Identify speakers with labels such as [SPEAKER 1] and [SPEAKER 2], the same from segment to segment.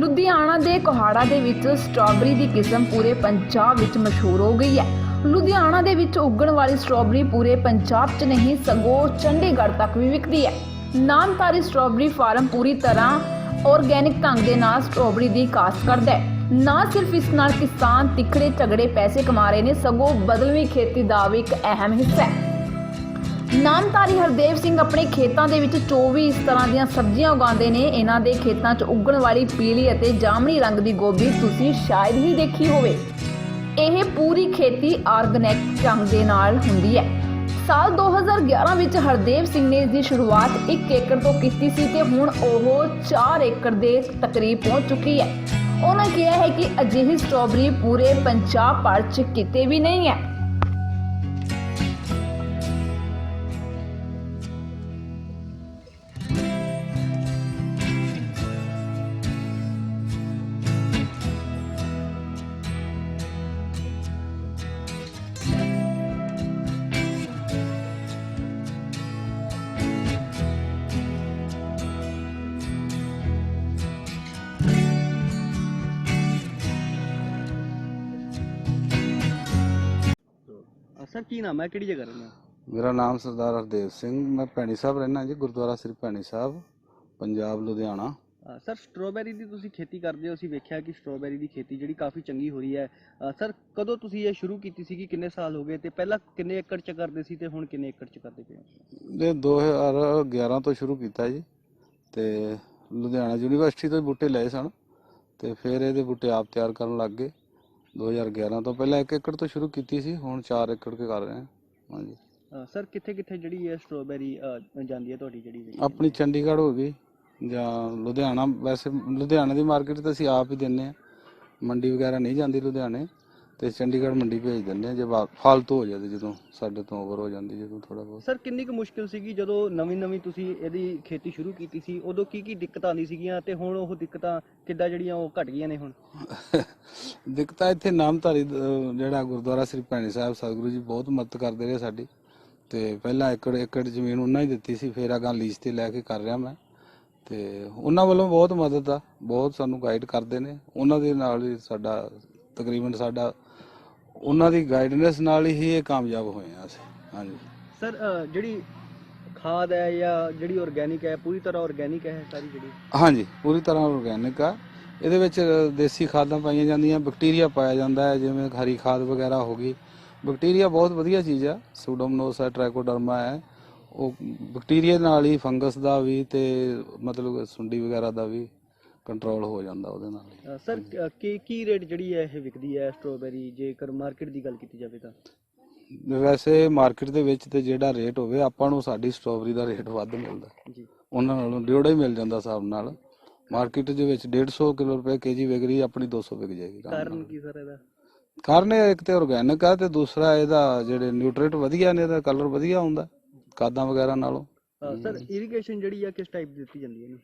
[SPEAKER 1] ਲੁਧਿਆਣਾ ਦੇ ਕੋਹਾੜਾ ਦੇ ਵਿੱਚ ਸਟ੍ਰਾਬੇਰੀ ਦੀ ਕਿਸਮ ਪੂਰੇ ਪੰਜਾਬ ਵਿੱਚ ਮਸ਼ਹੂਰ ਹੋ ਗਈ ਹੈ। ਲੁਧਿਆਣਾ ਦੇ ਵਿੱਚ ਉੱਗਣ ਵਾਲੀ ਸਟ੍ਰਾਬੇਰੀ ਪੂਰੇ ਪੰਜਾਬ 'ਚ ਨਹੀਂ, ਸਗੋਂ ਚੰਡੀਗੜ੍ਹ ਤੱਕ ਵੀ ਵਿਕਦੀ ਹੈ। ਨਾਮਧਾਰੀ ਸਟ੍ਰਾਬੇਰੀ ਫਾਰਮ ਪੂਰੀ ਤਰ੍ਹਾਂ ਆਰਗੈਨਿਕ ਢੰਗ ਦੇ ਨਾਲ ਸਟ੍ਰਾਬੇਰੀ ਦੀ ਕਾਸ਼ਤ ਕਰਦਾ ਹੈ। ਨਾ ਸਿਰਫ ਇਸ ਨਾਲ ਕਿਸਾਨ ਤਿੱਖੜੇ ਝਗੜੇ ਪੈਸੇ ਕਮਾ ਰਹੇ ਨੇ, ਸਗੋਂ ਬਦਲਵੀਂ ਖੇਤੀ ਦਾ ਵੀ ਇੱਕ ਅਹਿਮ ਹਿੱਸਾ ਹੈ। ਨਾਮਧਾਰੀ ਹਰਦੇਵ ਸਿੰਘ ਆਪਣੇ ਖੇਤਾਂ ਦੇ ਵਿੱਚ 24 ਇਸ ਤਰ੍ਹਾਂ ਦੀਆਂ ਸਬਜ਼ੀਆਂ ਉਗਾਉਂਦੇ ਨੇ। ਇਹਨਾਂ ਦੇ ਖੇਤਾਂ 'ਚ ਉੱਗਣ ਵਾਲੀ ਪੀਲੀ ਅਤੇ ਜਾਮਣੀ ਰੰਗ ਦੀ ਗੋਭੀ ਤੁਸੀਂ ਸ਼ਾਇਦ ਹੀ ਦੇਖੀ ਹੋਵੇ। ਇਹ ਪੂਰੀ ਖੇਤੀ ਆਰਗੈਨਿਕ ਢੰਗ ਦੇ ਨਾਲ ਹੁੰਦੀ ਹੈ। ਸਾਲ 2011 ਵਿੱਚ ਹਰਦੇਵ ਸਿੰਘ ਨੇ ਇਸ ਦੀ ਸ਼ੁਰੂਆਤ 1 ਏਕੜ ਤੋਂ ਕੀਤੀ ਸੀ ਤੇ ਹੁਣ ਉਹ 4 ਏਕੜ ਦੇ ਤਕਰੀਬ ਪਹੁੰਚ ਚੁੱਕੀ ਹੈ। ਉਹਨਾਂ ਕਿਹਾ ਹੈ ਕਿ ਅਜਿਹੀ ਸਟ੍ਰਾਬੇਰੀ ਪੂਰੇ ਪੰਜਾਬ ਭਰ 'ਚ ਕਿਤੇ ਵੀ ਨਹੀਂ ਹੈ।
[SPEAKER 2] ਸਰ ਕੀ ਨਾਮ ਹੈ? ਕਿਹੜੀ ਜਗ੍ਹਾ ਰਹਿੰਦੇ ਹੋ?
[SPEAKER 3] ਮੇਰਾ ਨਾਮ ਸਰਦਾਰ ਹਰਦੇਵ ਸਿੰਘ ਮੈਂ ਭੈਣੀ ਸਾਹਿਬ ਰਹਿਣਾ ਜੀ ਗੁਰਦੁਆਰਾ ਸ੍ਰੀ ਭੈਣੀ ਸਾਹਿਬ ਪੰਜਾਬ ਲੁਧਿਆਣਾ।
[SPEAKER 2] ਅ, ਸਰ ਸਟ੍ਰਾਬੇਰੀ ਦੀ ਤੁਸੀਂ ਖੇਤੀ ਕਰਦੇ ਹੋ ਅਸੀਂ ਵੇਖਿਆ ਕਿ ਸਟ੍ਰਾਬੇਰੀ ਦੀ ਖੇਤੀ ਜਿਹੜੀ ਕਾਫੀ ਚੰਗੀ ਹੋ ਰਹੀ ਹੈ। ਅ, ਸਰ ਕਦੋਂ ਤੁਸੀਂ ਇਹ ਸ਼ੁਰੂ ਕੀਤੀ ਸੀ ਕਿ ਕਿੰਨੇ ਸਾਲ ਹੋ ਗਏ? ਤੇ ਪਹਿਲਾਂ ਕਿੰਨੇ ਏਕੜ ਚ ਕਰਦੇ ਸੀ ਤੇ ਹੁਣ ਕਿੰਨੇ ਏਕੜ ਚ ਕਰਦੇ ਪਏ ਹੋ?
[SPEAKER 3] ਇਹ 2011 ਤੋਂ ਸ਼ੁਰੂ ਕੀਤਾ ਜੀ ਤੇ ਲੁਧਿਆਣਾ ਯੂਨੀਵਰਸਿਟੀ ਤੋਂ ਹੀ ਬੂਟੇ ਲਏ ਸਨ ਤੇ ਫਿਰ ਇਹਦੇ ਬੂਟੇ ਆਪ ਤਿਆਰ ਕਰਨ ਲੱਗ ਗਏ। 2011 ਤੋਂ ਪਹਿਲਾਂ 1 ਏਕੜ ਤੋਂ ਸ਼ੁਰੂ ਕੀਤੀ ਸੀ ਹੁਣ 4 ਏਕੜ ਕੇ ਕਰ ਰਹੇ ਹਾਂ। ਹਾਂਜੀ।
[SPEAKER 2] ਸਰ ਕਿੱਥੇ ਕਿੱਥੇ ਜਿਹੜੀ ਇਹ ਸਟ੍ਰਾਬੇਰੀ ਜਾਂਦੀ ਹੈ ਤੁਹਾਡੀ ਜਿਹੜੀ?
[SPEAKER 3] ਆਪਣੀ ਚੰਡੀਗੜ੍ਹ ਹੋ ਗਈ ਜਾਂ ਲੁਧਿਆਣਾ ਵੈਸੇ ਲੁਧਿਆਣਾ ਦੀ ਮਾਰਕੀਟ ਤਾਂ ਅਸੀਂ ਆਪ ਹੀ ਦਿੰਨੇ ਆ ਮੰਡੀ ਵਗੈਰਾ ਨਹੀਂ ਜਾਂਦੀ ਲੁਧਿਆਣੇ। ਤੇ ਚੰਡੀਗੜ੍ਹ ਮੰਡੀ ਭੇਜ ਦਿੰਦੇ ਆ ਜੇ ਵਾ- ਫਾਲਤੂ ਹੋ ਜਾਂਦੀ ਜਦੋਂ ਸਾਡੇ ਤੋਂ ਓਵਰ ਹੋ ਜਾਂਦੀ ਜਦੋਂ ਥੋੜਾ ਬਹੁਤ।
[SPEAKER 2] ਸਰ ਕਿੰਨੀ ਕੁ ਮੁਸ਼ਕਿਲ ਸੀਗੀ ਜਦੋਂ ਨਵੀਂ ਨਵੀਂ ਤੁਸੀਂ ਇਹਦੀ ਖੇਤੀ ਸ਼ੁਰੂ ਕੀਤੀ ਸੀ? ਉਦੋਂ ਕੀ ਕੀ ਦਿੱਕਤਾਂ ਆਉਂਦੀ ਸੀਗੀਆਂ ਤੇ ਹੁਣ ਉਹ ਦਿੱਕਤਾਂ ਕਿੱਦਾਂ ਜਿਹੜੀਆਂ ਉਹ ਘਟ ਗਈਆਂ ਨੇ ਹੁਣ?
[SPEAKER 3] ਦਿੱਕਤਾਂ ਇੱਥੇ ਨਾਮਧਾਰੀ ਅਹ, ਜਿਹੜਾ ਗੁਰਦੁਆਰਾ ਸ੍ਰੀ ਭੈਣੀ ਸਾਹਿਬ ਸਤਿਗੁਰੂ ਜੀ ਬਹੁਤ ਮਦਦ ਕਰਦੇ ਰਹੇ ਸਾਡੀ। ਤੇ ਪਹਿਲਾਂ ਏਕੜ ਏਕੜ ਜ਼ਮੀਨ ਉਹਨਾਂ ਹੀ ਦਿੱਤੀ ਸੀ ਫਿਰ ਅਗਾਂ ਲੀਜ਼ ਤੇ ਲੈ ਕੇ ਕਰ ਰਿਹਾ ਮੈਂ। ਤੇ ਉਹਨਾਂ ਵੱਲੋਂ ਬਹੁਤ ਮਦਦ ਆ ਬਹੁਤ ਸਾਨੂੰ ਗਾਈਡ ਕਰਦੇ ਨੇ। ਉਹਨਾਂ ਦੇ ਨਾਲ ਹੀ ਸਾਡਾ ਤਕਰੀਬਨ ਸਾਡਾ ਉਹਨਾਂ ਦੀ ਗਾਈਡਨੈਸ ਨਾਲ ਹੀ ਇਹ ਕਾਮਯਾਬ ਹੋਏ ਆ ਅਸੀਂ। ਹਾਂਜੀ।
[SPEAKER 2] ਸਰ ਅ, ਜਿਹੜੀ ਖਾਦ ਹੈ ਜਾਂ ਜਿਹੜੀ ਆਰਗੈਨਿਕ ਹੈ ਪੂਰੀ ਤਰ੍ਹਾਂ ਆਰਗੈਨਿਕ ਹੈ ਸਾਰੀ ਜਿਹੜੀ?
[SPEAKER 3] ਹਾਂਜੀ ਪੂਰੀ ਤਰ੍ਹਾਂ ਆਰਗੈਨਿਕ ਆ। ਇਹਦੇ ਵਿੱਚ ਦੇਸੀ ਖਾਦਾਂ ਪਾਈਆਂ ਜਾਂਦੀਆਂ ਬੈਕਟੀਰੀਆ ਪਾਇਆ ਜਾਂਦਾ ਹੈ ਜਿਵੇਂ ਹਰੀ ਖਾਦ ਵਗੈਰਾ ਹੋ ਗਈ। ਬੈਕਟੀਰੀਆ ਬਹੁਤ ਵਧੀਆ ਚੀਜ਼ ਆ ਸੂਡੋਮੋਨਾਸ ਹੈ ਟ੍ਰਾਈਕੋਡਰਮਾ ਹੈ। ਉਹ ਬੈਕਟੀਰੀਆ ਨਾਲ ਹੀ ਫੰਗਸ ਦਾ ਵੀ ਤੇ ਮਤਲਬ ਸੁੰਡੀ ਵਗੈਰਾ ਦਾ ਵੀ ਕੰਟਰੋਲ ਹੋ ਜਾਂਦਾ ਉਹਦੇ ਨਾਲ ਹੀ।
[SPEAKER 2] ਸਰ ਕੀ ਕੀ ਰੇਟ ਜਿਹੜੀ ਹੈ ਇਹ ਵਿਕਦੀ ਹੈ ਸਟ੍ਰਾਬੇਰੀ ਜੇਕਰ ਮਾਰਕੀਟ ਦੀ ਗੱਲ ਕੀਤੀ ਜਾਵੇ ਤਾਂ?
[SPEAKER 3] ਵੈਸੇ ਮਾਰਕੀਟ ਦੇ ਵਿੱਚ ਤੇ ਜਿਹੜਾ ਰੇਟ ਹੋਵੇ ਆਪਾਂ ਨੂੰ ਸਾਡੀ ਸਟ੍ਰਾਬੇਰੀ ਦਾ ਰੇਟ ਵੱਧ ਮਿਲਦਾ।
[SPEAKER 2] ਜੀ।
[SPEAKER 3] ਉਹਨਾਂ ਨਾਲੋਂ ਡੇਢਾ ਹੀ ਮਿਲ ਜਾਂਦਾ ਹਿਸਾਬ ਨਾਲ। ਮਾਰਕੀਟ ਦੇ ਵਿੱਚ 150 ਕਿਲੋ ਰੁਪਏ ਕੇਜੀ ਵਿਕ ਰਹੀ ਆਪਣੀ 200 ਵਿਕ ਜਾਏਗੀ ਆਰਾਮ
[SPEAKER 2] ਕਾਰਨ
[SPEAKER 3] ਨਾਲ।
[SPEAKER 2] ਕੀ ਸਰ ਇਹਦਾ?
[SPEAKER 3] ਕਾਰਨ ਇਹ ਇੱਕ ਤੇ ਆਰਗੈਨਿਕ ਆ ਤੇ ਦੂਸਰਾ ਇਹਦਾ ਜਿਹੜੇ ਨਿਊਟ੍ਰੀਟ ਵਧੀਆ ਨੇ ਇਹਦਾ ਕਲਰ ਵਧੀਆ ਹੁੰਦਾ ਖਾਦਾਂ ਵਗੈਰਾ ਨਾਲੋਂ।
[SPEAKER 2] ਅ, ਸਰ ਇਰੀਗੇਸ਼ਨ ਜਿਹੜੀ ਆ ਕਿਸ ਟਾਈਪ ਦੀ ਦਿੱਤੀ ਜਾਂਦੀ ਹੈ ਇਹਨੂੰ?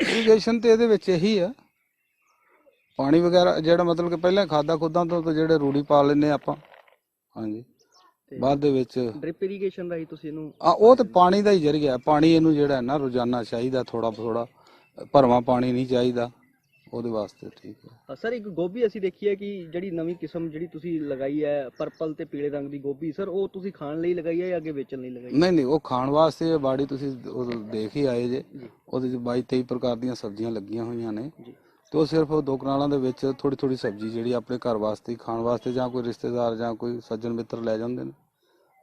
[SPEAKER 3] ਇਰੀਗੇਸ਼ਨ ਤੇ ਇਹਦੇ ਵਿੱਚ ਇਹੀ ਆ। ਪਾਣੀ ਵਗੈਰਾ ਜਿਹੜਾ ਮਤਲਬ ਕਿ ਪਹਿਲਾਂ ਖਾਦਾਂ ਖੁਦਾਂ ਤੋਂ ਤਾਂ ਜਿਹੜੇ ਰੂੜੀ ਪਾ ਲੈਨੇ ਆਪਾਂ। ਹਾਂਜੀ।
[SPEAKER 2] ਤੇ
[SPEAKER 3] ਬਾਅਦ ਦੇ ਵਿੱਚ
[SPEAKER 2] ਡ੍ਰਿਪ ਇਰੀਗੇਸ਼ਨ ਰਾਹੀਂ ਤੁਸੀਂ ਇਹਨੂੰ
[SPEAKER 3] ਆ ਉਹ ਤੇ ਪਾਣੀ ਦਾ ਹੀ ਜ਼ਰੀਆ। ਹੈ। ਪਾਣੀ ਇਹਨੂੰ ਜਿਹੜਾ ਹੈ ਨਾ ਰੋਜ਼ਾਨਾ ਚਾਹੀਦਾ ਥੋੜਾ ਥੋੜਾ ਭਰਵਾਂ ਪਾਣੀ ਨਹੀਂ ਚਾਹੀਦਾ। ਉਹਦੇ ਵਾਸਤੇ ਠੀਕ ਹੈ।
[SPEAKER 2] ਸਰ ਇੱਕ ਗੋਭੀ ਅਸੀਂ ਦੇਖੀ ਹੈ ਕਿ ਜਿਹੜੀ ਨਵੀਂ ਕਿਸਮ ਜਿਹੜੀ ਤੁਸੀਂ ਲਗਾਈ ਹੈ ਪਰਪਲ ਤੇ ਪੀਲੇ ਰੰਗ ਦੀ ਗੋਭੀ ਸਰ ਉਹ ਤੁਸੀਂ ਖਾਣ ਲਈ ਲਗਾਈ ਹੈ ਜਾਂ ਅੱਗੇ ਵੇਚਣ ਲਈ ਲਗਾਈ ਹੈ?
[SPEAKER 3] ਨਹੀਂ ਨਹੀਂ ਉਹ ਖਾਣ ਵਾਸਤੇ ਇਹ ਬਾੜੀ ਤੁਸੀਂ ਉਹ ਦੇਖ ਹੀ ਆਏ ਜੇ। ਉਹਦੇ ਚ 22 23 ਪ੍ਰਕਾਰ ਦੀਆਂ ਸਬਜ਼ੀਆਂ ਲੱਗੀਆਂ ਹੋਈਆਂ ਨੇ।
[SPEAKER 2] ਜੀ।
[SPEAKER 3] ਤੇ ਉਹ ਸਿਰਫ ਉਹ ਦੋ ਕਨਾਲਾਂ ਦੇ ਵਿੱਚ ਥੋੜੀ ਥੋੜੀ ਸਬਜ਼ੀ ਜਿਹੜੀ ਆਪਣੇ ਘਰ ਵਾਸਤੇ ਖਾਣ ਵਾਸਤੇ ਜਾਂ ਕੋਈ ਰਿਸ਼ਤੇਦਾਰ ਜਾਂ ਕੋਈ ਸੱਜਣ ਮਿੱਤਰ ਲੈ ਜਾਂਦੇ ਨੇ।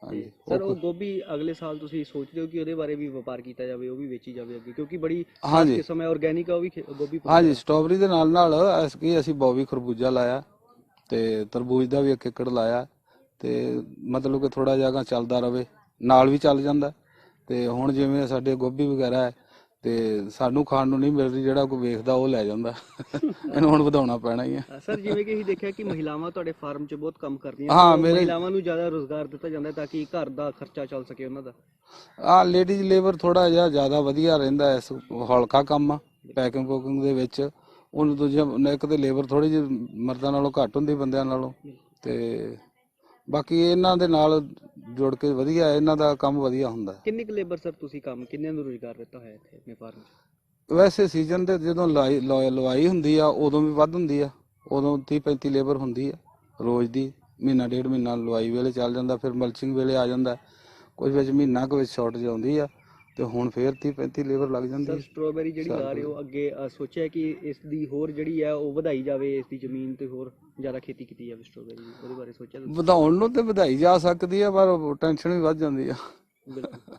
[SPEAKER 3] ਹਾਂਜੀ
[SPEAKER 2] ਸਰ
[SPEAKER 3] ਉਹ
[SPEAKER 2] ਗੋਭੀ ਅਗਲੇ ਸਾਲ ਤੁਸੀਂ ਸੋਚਦੇ ਹੋ ਕਿ ਉਹਦੇ ਬਾਰੇ ਵੀ ਵਪਾਰ ਕੀਤਾ ਜਾਵੇ ਉਹ ਵੀ ਵੇਚੀ ਜਾਵੇ ਅੱਗੇ? ਕਿਉਂਕਿ ਬੜੀ ਖਾਸ
[SPEAKER 3] ਹਾਂਜੀ।
[SPEAKER 2] ਕਿਸਮ ਹੈ ਆਰਗੈਨਿਕ ਆ ਉਹ ਵੀ ਖੇ- ਗੋਭੀ
[SPEAKER 3] ਹਾਂਜੀ ਸਟ੍ਰਾਬੇਰੀ ਦੇ ਨਾਲ ਨਾਲ ਅਸੀਂ ਅਸੀਂ ਬੌਬੀ ਖਰਬੂਜਾ ਲਾਇਆ ਤੇ ਤਰਬੂਜ ਦਾ ਵੀ ਇੱਕ ਏਕੜ ਲਾਇਆ ਤੇ ਮਤਲਬ ਕਿ ਥੋੜਾ ਜਿਹਾ ਅਗਾਂਹ ਚੱਲਦਾ ਰਵੇ ਨਾਲ ਵੀ ਚੱਲ ਜਾਂਦਾ। ਤੇ ਹੁਣ ਜਿਵੇਂ ਸਾਡੇ ਗੋਭੀ ਵਗੈਰਾ ਹੈ ਤੇ ਸਾਨੂੰ ਖਾਣ ਨੂੰ ਨਹੀਂ ਮਿਲ ਰਹੀ ਜਿਹੜਾ ਕੋਈ ਵੇਖਦਾ ਉਹ ਲੈ ਜਾਂਦਾ। ਇਹਨੂੰ ਹੁਣ ਵਧਾਉਣਾ ਪੈਣਾ ਹੀ ਹੈ
[SPEAKER 2] ਸਰ ਜਿਵੇਂ ਕਿ ਅਸੀਂ ਦੇਖਿਆ ਕਿ ਮਹਿਲਾਵਾਂ ਤੁਹਾਡੇ ਫਾਰਮ 'ਚ ਬਹੁਤ ਕੰਮ ਕਰਦੀਆਂ
[SPEAKER 3] ਹਾਂ,
[SPEAKER 2] ਤਾਂ
[SPEAKER 3] ਮੇਰੇ-
[SPEAKER 2] ਮਹਿਲਾਵਾਂ ਨੂੰ ਜ਼ਿਆਦਾ ਰੋਜ਼ਗਾਰ ਦਿੱਤਾ ਜਾਂਦਾ ਹੈ ਤਾਂ ਕਿ ਘਰ ਦਾ ਖਰਚਾ ਚੱਲ ਸਕੇ ਉਹਨਾਂ ਦਾ।
[SPEAKER 3] ਆ ਲੇਡੀਜ਼ ਲੇਬਰ ਥੋੜਾ ਜਿਹਾ ਜ਼ਿਆਦਾ ਵਧੀਆ ਰਹਿੰਦਾ ਇਸ ਹੌਲਕਾ ਕੰਮ ਆ ਪੈਕਿੰਗ ਪੋਕਿੰਗ ਦੇ ਵਿੱਚ। ਉਹਨੂੰ ਦੂਜੇ ਇੱਕ ਤੇ ਲੇਬਰ ਥੋੜੀ ਜਿਹੀ ਮਰਦਾਂ ਨਾਲੋਂ ਘੱਟ ਹੁੰਦੀ ਬੰਦਿਆਂ ਨਾਲੋਂ। ਤੇ ਬਾਕੀ ਇਹਨਾਂ ਦੇ ਨਾਲ ਜੁੜ ਕੇ ਵਧੀਆ ਇਹਨਾਂ ਦਾ ਕੰਮ ਵਧੀਆ ਹੁੰਦਾ
[SPEAKER 2] ਕਿੰਨੀ ਕੁ ਲੇਬਰ ਸਰ ਤੁਸੀਂ ਕੰਮ ਕਿੰਨਿਆਂ ਨੂੰ ਰੋਜ਼ਗਾਰ ਦਿੱਤਾ ਹੋਇਆ ਇੱਥੇ ਆਪਣੇ ਫਾਰਮ 'ਚ?
[SPEAKER 3] ਵੈਸੇ ਸੀਜ਼ਨ ਦੇ ਜਦੋਂ ਲਵਾ- ਲਵਾਈ ਹੁੰਦੀ ਆ ਉਦੋਂ ਵੀ ਵੱਧ ਹੁੰਦੀ ਆ। ਉਦੋਂ 30 35 ਲੇਬਰ ਹੁੰਦੀ ਆ ਰੋਜ਼ ਦੀ ਮਹੀਨਾ ਡੇਢ ਮਹੀਨਾ ਲਵਾਈ ਵੇਲੇ ਚੱਲ ਜਾਂਦਾ ਫਿਰ ਮਲਚਿੰਗ ਵੇਲੇ ਆ ਜਾਂਦਾ। ਕੁਝ ਵਿੱਚ ਮਹੀਨਾ ਕੁ ਵਿੱਚ ਸ਼ਾਰਟੇਜ ਆਉਂਦੀ ਆ। ਤੇ ਹੁਣ ਫੇਰ 30 35 ਲੇਬਰ ਲੱਗ ਜਾਂਦੀ
[SPEAKER 2] ਸਰ
[SPEAKER 3] ਆ।
[SPEAKER 2] ਸਟ੍ਰਾਬੇਰੀ ਜਿਹੜੀ ਲਾ ਰਹੇ ਹੋ ਅੱਗੇ ਅ, ਸੋਚਿਆ ਕਿ ਇਸ ਦੀ ਹੋਰ ਜਿਹੜੀ ਹੈ ਉਹ ਵਧਾਈ ਜਾਵੇ ਇਸ ਦੀ ਜ਼ਮੀਨ ਤੇ ਹੋਰ ਜ਼ਿਆਦਾ ਖੇਤੀ ਕੀਤੀ ਜਾਵੇ ਸਟ੍ਰਾਬੇਰੀ ਦੀ ਉਹਦੇ ਬਾਰੇ ਸੋਚਿਆ ਤੁਸੀਂ
[SPEAKER 3] ਵਧਾਉਣ ਨੂੰ ਤੇ ਵਧਾਈ ਜਾ ਸਕਦੀ ਆ ਪਰ ਟੈਨਸ਼ਨ ਵੀ ਵੱਧ ਜਾਂਦੀ ਆ
[SPEAKER 2] ਬਿਲਕੁਲ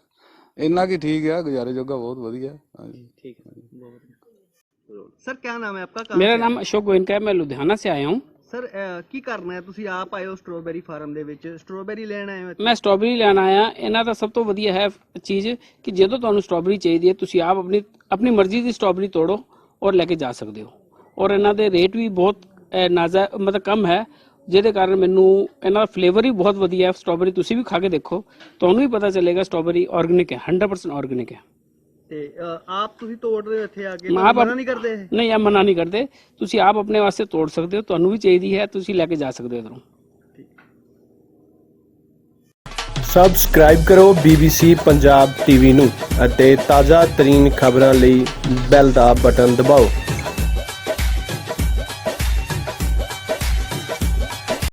[SPEAKER 3] ਇੰਨਾ ਕੀ ਠੀਕ ਆ ਗੁਜ਼ਾਰੇ ਜੋਗਾ ਬਹੁਤ ਵਧੀਆ ਹਾਂਜੀ
[SPEAKER 2] ठीक है बहुत बढ़िया। सर क्या नाम है आपका कहाँ
[SPEAKER 4] मेरा
[SPEAKER 2] से
[SPEAKER 4] नाम अशोक गोयनका है मैं लुधियाना से आया हूँ
[SPEAKER 2] ਸਰ ਕੀ ਕਰਨਾ ਹੈ? ਤੁਸੀਂ ਆਪ ਆਇਓ ਹੋ ਫਾਰਮ ਦੇ ਵਿੱਚ। ਸਟ੍ਰਾਬੇਰੀ ਲੈਣ ਆਏ ਹੋ
[SPEAKER 4] ਮੈਂ ਸਟ੍ਰਾਬੇਰੀ ਲੈਣ ਆਇਆ। ਇਹਨਾਂ ਦਾ ਸਭ ਤੋਂ ਵਧੀਆ ਹੈ ਚੀਜ਼ ਕਿ ਜਦੋਂ ਤੁਹਾਨੂੰ ਸਟ੍ਰਾਬੇਰੀ ਚਾਹੀਦੀ ਹੈ, ਤੁਸੀਂ ਆਪ ਆਪਣੀ ਆਪਣੀ ਮਰਜ਼ੀ ਦੀ ਸਟ੍ਰੋਬੇਰੀ ਤੋੜੋ ਔਰ ਲੈ ਕੇ ਜਾ ਸਕਦੇ ਹੋ। ਔਰ ਇਹਨਾਂ ਦੇ ਰੇਟ ਵੀ ਬਹੁਤ ਨਾਜ਼ਾ, ਮਤਲਬ ਕਮ ਹੈ। ਜਿਹਦੇ ਕਾਰਨ ਮੈਨੂੰ ਇਹਨਾਂ ਦਾ ਫਲੇਵਰ ਹੀ ਬਹੁਤ ਵਧੀਆ ਹੈ। ਸਟ੍ਰਾਬੇਰੀ ਤੁਸੀਂ ਵੀ ਖਾ ਕੇ ਦੇਖੋ। ਤੁਹਾਨੂੰ ਵੀ ਪਤਾ ਚੱਲੇਗਾ ਸਟ੍ਰਾਬੇਰੀ ਆਰਗੈਨਿਕ ਹੈ 100% ਆਰਗੈਨਿਕ ਹੈ।
[SPEAKER 2] ਤੇ ਅ, ਆਪ ਤੁਸੀਂ ਤੋੜ ਰਹੇ ਹੋ ਇੱਥੇ ਆ ਕੇ? ਤੁਹਾਨੂੰ ਮਨਾ ਨਹੀਂ ਕਰਦੇ? ਇਹ?
[SPEAKER 4] ਨਹੀਂ ਇਹ ਮਨਾ ਨਹੀਂ ਕਰਦੇ। ਤੁਸੀਂ ਆਪ ਆਪਣੇ ਵਾਸਤੇ ਤੋੜ ਸਕਦੇ ਹੋ ਤੁਹਾਨੂੰ ਵੀ ਚਾਹੀਦੀ ਹੈ ਤੁਸੀਂ ਲੈ ਕੇ ਜਾ ਸਕਦੇ ਹੋ ਇੱਧਰੋਂ।
[SPEAKER 5] ਸਬਸਕ੍ਰਾਈਬ ਕਰੋ BBC ਪੰਜਾਬ ਟੀਵੀ ਨੂੰ ਅਤੇ ਤਾਜ਼ਾ ਤਰੀਨ ਖਬਰਾਂ ਲਈ ਬੈਲ ਦਾ ਬਟਨ ਦਬਾਓ।